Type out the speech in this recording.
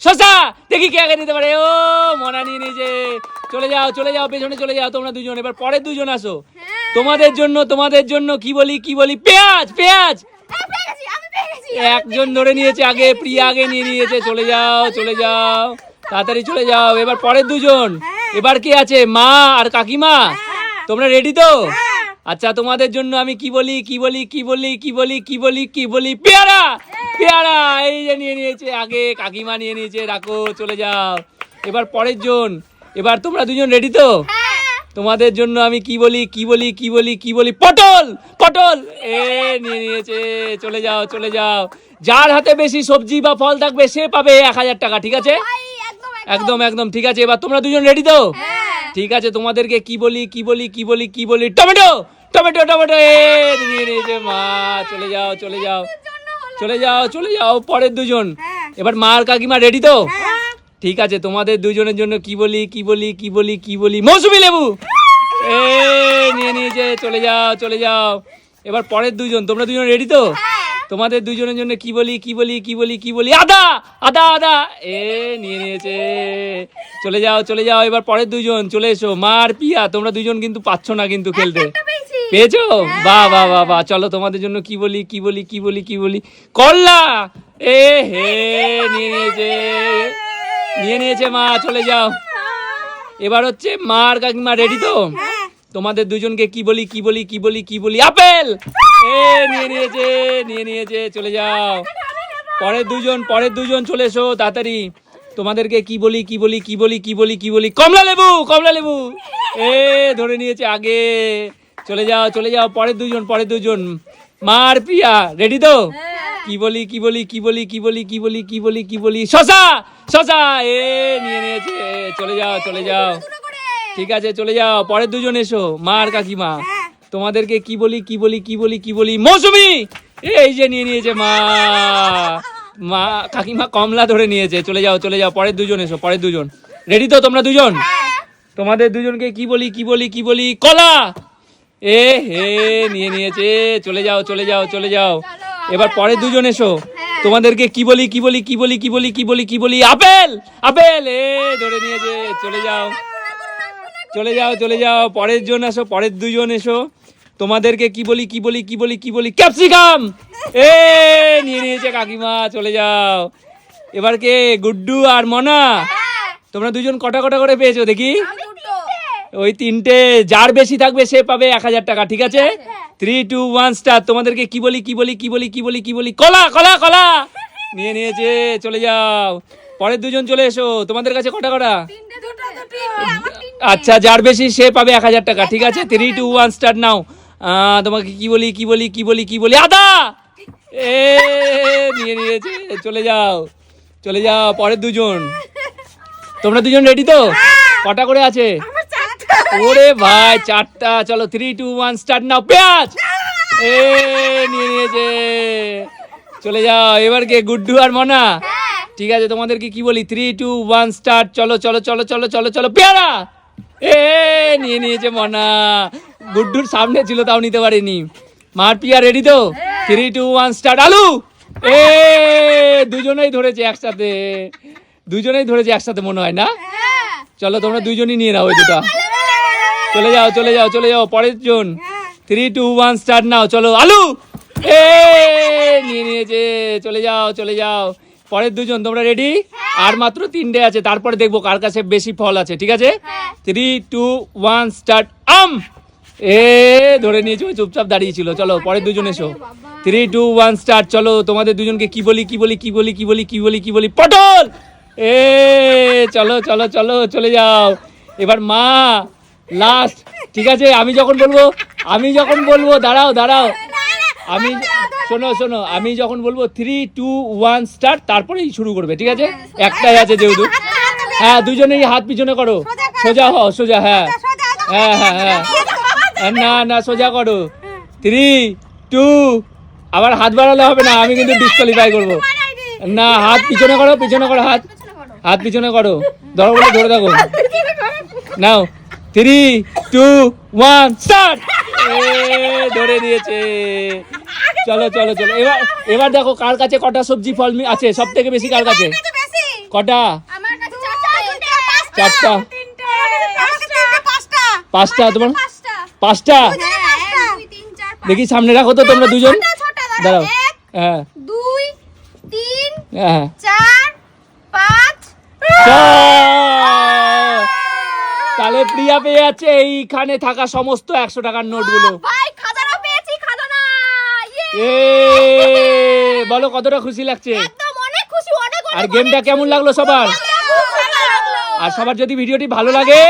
শশা দেখি কে আগে নিতে পারে। ও মনা নিয়ে নিয়েছে চলে যাও চলে যাও পেছনে চলে যাও তোমরা দুজন। এবার পরের দুজন আসো। তোমাদের জন্য তোমাদের জন্য কি বলি কি বলি? পেঁয়াজ পেঁয়াজ। একজন ধরে নিয়েছে আগে প্রিয়া আগে নিয়ে নিয়েছে চলে যাও চলে যাও। তাড়াতাড়ি চলে যাও। এবার পরের দুজন। এবার কে আছে? মা আর কাকিমা? তোমরা রেডি তো? আচ্ছা তোমাদের জন্য আমি কি বলি কি বলি কি বলি কি বলি কি বলি কি বলি? পেয়ারা! পেয়ারা এই যে নিয়ে নিয়েছে আগে কাকিমা নিয়ে নিয়েছে রাখো চলে যাও। এবার পরের জন এবার তোমরা দুজন রেডি তো? তোমাদের জন্য আমি কি বলি কি বলি কি বলি কি বলি? পটল পটল! এ নিয়ে নিয়েছে চলে যাও চলে যাও। যার হাতে বেশি সবজি বা ফল থাকবে সে পাবে এক হাজার টাকা ঠিক আছে? একদম একদম। ঠিক আছে। এবার তোমরা দুজন রেডি তো? ঠিক আছে তোমাদেরকে কি বলি কি বলি কি বলি কি বলি? টমেটো! Tomato tomato! এ নিয়ে নিয়েছে মা চলে যাও চলে যাও। চলে যাও চলে যাও পরের দুজন। এবার মা আর কাকিমা রেডি তো? ঠিক আছে তোমাদের দুজনের জন্য কি বলি কি বলি কি বলি কি বলি? মৌসুমি লেবু! এ নিয়ে নিয়েছে চলে যাও চলে যাও। এবার পরের দুজন তোমরা দুজন রেডি তো? তোমাদের দুজনের জন্য কি বলি কি বলি কি বলি কি বলি? আদা আদা আদা! এ নিয়ে নিয়েছে। চলে যাও চলে যাও এবার পরের দুজন চলে এসো মা আর পিয়া তোমরা দুজন কিন্তু পাচ্ছ না কিন্তু খেলতে পেয়েছ বাহ বা বাহ বাহ চলো তোমাদের জন্য কি বলি কি বলি কি বলি কি বলি করলা এ হে নিয়ে নিয়েছে নিয়ে নিয়েছে মা চলে যাও এবার হচ্ছে মা আর কাকিমা রেডি তো তোমাদের দুজনকে কি বলি কি বলি কি বলি কি বলি আপেল এ নিয়ে নিয়েছে নিয়ে নিয়েছে চলে যাও পরের দুজন পরের দুজন চলে এসো তাড়াতাড়ি তোমাদেরকে কি বলি কি বলি কি বলি কি বলি কি বলি কমলা লেবু কমলা লেবু এ ধরে নিয়েছে আগে চলে যাও চলে যাও পরের দুজন পরের দুজন মার পিয়া রেডি তো কি বলি কি বলি কি বলি কি বলি কি বলি কি বলি কি বলি শশা শশা এ নিয়ে নিয়েছে চলে যাও চলে যাও ঠিক আছে চলে যাও পরের দুজন এসো মার কাকিমা তোমাদেরকে কি বলি কি বলি কি বলি কি বলি মৌসুমি এই যে নিয়ে নিয়েছে মা মা কাকিমা কমলা ধরে নিয়েছে চলে যাও চলে যাও পরের দুজন এসো পরের দুজন রেডি তো তোমরা দুজন তোমাদের দুজনকে কি বলি কি বলি কি বলি কলা এ হে নিয়ে নিয়েছে চলে যাও চলে যাও চলে যাও এবার পরের দুজন এসো তোমাদেরকে কি বলি কি বলি কি বলি কি বলি কি বলি কি বলি আপেল আপেল এ ধরে নিয়েছে চলে যাও চলে যাও চলে যাও পরের জন এসো পরের দুজন এসো তোমাদেরকে কি বলি কি বলি কি বলি কি বলি ক্যাপসিকাম এ, নিয়ে নিয়েছে কাকিমা, চলে যাও। এবার কে? গুড্ডু আর মনা? তোমরা দুজন কটা কটা করে পেয়েছ দেখি? ওই তিনটে। যার বেশি থাকবে সে পাবে এক হাজার টাকা, ঠিক আছে? থ্রি টু ওয়ান স্টার তোমাদেরকে কি বলি কি বলি কি বলি কি বলি কি বলি? কলা কলা কলা! নিয়ে নিয়েছে, চলে যাও। পরের দুজন চলে এসো। তোমাদের কাছে কটা কটা? আচ্ছা যার বেশি সে পাবে এক হাজার টাকা, ঠিক আছে? থ্রি টু ওয়ান স্টার নাও। তোমাকে কি বলি কি বলি কি বলি কি বলি? আদা! এ, নিয়ে নিয়েছে, চলে যাও চলে যাও, পরের দুজন। তোমরা দুজন রেডি তো? কটা করে আছে? ওরে ভাই, চারটা, চলো থ্রি টু ওয়ান স্টার্ট নাও পেঁয়াজ! এ, নিয়ে নিয়েছে। চলে যাও, এবার কে, গুড্ডু আর মনা? ঠিক আছে, তোমাদেরকে কি বলি? থ্রি টু ওয়ান স্টার্ট চলো চলো চলো চলো চলো চলো, পেয়ারা! এ, নিয়ে নিয়েছে মনা। গুড্ডুর সামনে ছিল, তাও নিতে পারিনি। মার পিয়া রেডি তো? থ্রি টু ওয়ান স্টার্ট আলু! এ, দুজনেই ধরেছে একসাথে। দুজনেই ধরেছে একসাথে মনে হয়, না? চলো তোমরা দুজনই নিয়ে নাও দুটা। চলে যাও চলে যাও চলে যাও, পরের জন। থ্রি টু ওয়ান স্টার্ট নাও, চলো। আলু! এ, নিয়ে নিয়েছে। চলে যাও চলে যাও। পরের দুজন, তোমরা রেডি আর মাত্র তিনটে আছে, তারপরে দেখব কার কাছে বেশি ফল আছে, ঠিক আছে? থ্রি টু ওয়ান স্টার্ট আম! এ, ধরে নিয়েছে চুপচাপ দাঁড়িয়ে ছিল। চলো, পরের দুজন এসো। থ্রি টু ওয়ান স্টার চলো, তোমাদের দুজনকে কি বলি কি বলি কি বলি কি বলি কি বলি কি বলি। পটল! এ, চলো চলো চলো, চলে যাও। এবার মা লাস্ট ঠিক আছে, আমি যখন বলব, আমি যখন বলব, দাঁড়াও দাঁড়াও। আমি, শোনো শোনো, আমি যখন বলব থ্রি টু ওয়ান স্টার তারপরেই শুরু করবে, ঠিক আছে? একটাই আছে যেহেতু। হ্যাঁ দুজনেই হাত পিছনে করো। সোজা হও, সোজা হ্যাঁ। হ্যাঁ হ্যাঁ হ্যাঁ। না না, সোজা করো। থ্রি টু আবার হাত বাড়ালে হবে না আমি কিন্তু ডিসকোয়ালিফাই করব। না হাত পিছনে করো পিছনে করো হাত। হাত পিছনে করো। ধরো বলে ধরে থাকো। নাও। থ্রি টু ওয়ান স্টার্ট ধরে দিয়েছে। চলো চলো চলো। এবার এবার দেখো কার কাছে কটা সবজি ফল আছে সব থেকে বেশি কার কাছে? কটা? চারটে। পাঁচটা তোমার? পাঁচটা। হ্যাঁ দেখি সামনে রাখো তো তোমরা দুজন। দাঁড়াও। হ্যাঁ। দুই তিন হ্যাঁ। চার পাঁচ। তাহলে প্রিয়া পেয়ে যাচ্ছে এইখানে থাকা সমস্ত একশো টাকার নোটগুলো। ইয়ে! বলো কতটা খুশি লাগছে? আর গেমটা কেমন লাগল সবার? আর সবার যদি ভিডিওটি ভালো লাগে